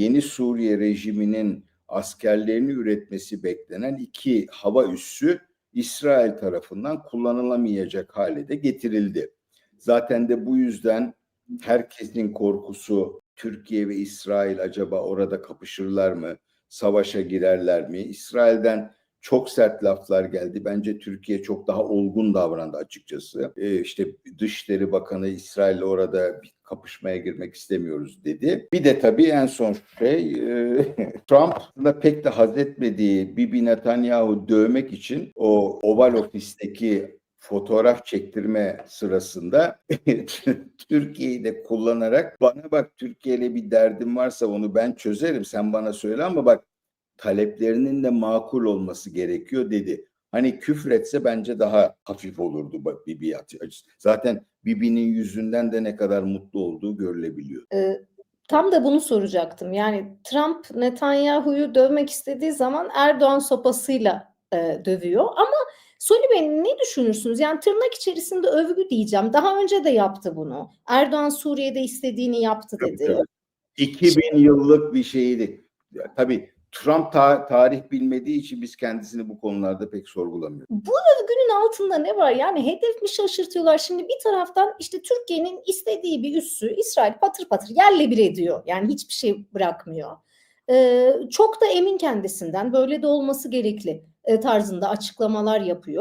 yeni Suriye rejiminin askerlerini üretmesi beklenen iki hava üssü İsrail tarafından kullanılamayacak hale de getirildi. Zaten de bu yüzden herkesin korkusu Türkiye ve İsrail acaba orada kapışırlar mı? Savaşa girerler mi? İsrail'den çok sert laflar geldi. Bence Türkiye çok daha olgun davrandı açıkçası. Ee, işte Dışişleri Bakanı İsrail'le orada bir kapışmaya girmek istemiyoruz dedi. Bir de tabii en son şey e, Trump da pek de haz etmediği Bibi Netanyahu dövmek için o Oval Ofis'teki fotoğraf çektirme sırasında Türkiye'yi de kullanarak bana bak Türkiye ile bir derdim varsa onu ben çözerim sen bana söyle ama bak taleplerinin de makul olması gerekiyor dedi. Hani küfretse bence daha hafif olurdu Bibi açısından. Zaten Bibi'nin yüzünden de ne kadar mutlu olduğu görülebiliyor. Ee, tam da bunu soracaktım. Yani Trump Netanyahu'yu dövmek istediği zaman Erdoğan sopasıyla e, dövüyor. Ama Soli Bey ne düşünürsünüz? Yani tırnak içerisinde övgü diyeceğim. Daha önce de yaptı bunu. Erdoğan Suriye'de istediğini yaptı Tabii, dedi. tabii. 2000 yıllık bir şeydi. Tabii Trump ta- tarih bilmediği için biz kendisini bu konularda pek sorgulamıyoruz. Bu övgünün altında ne var? Yani hedef mi şaşırtıyorlar? Şimdi bir taraftan işte Türkiye'nin istediği bir üssü İsrail patır patır yerle bir ediyor. Yani hiçbir şey bırakmıyor. Ee, çok da emin kendisinden böyle de olması gerekli e, tarzında açıklamalar yapıyor.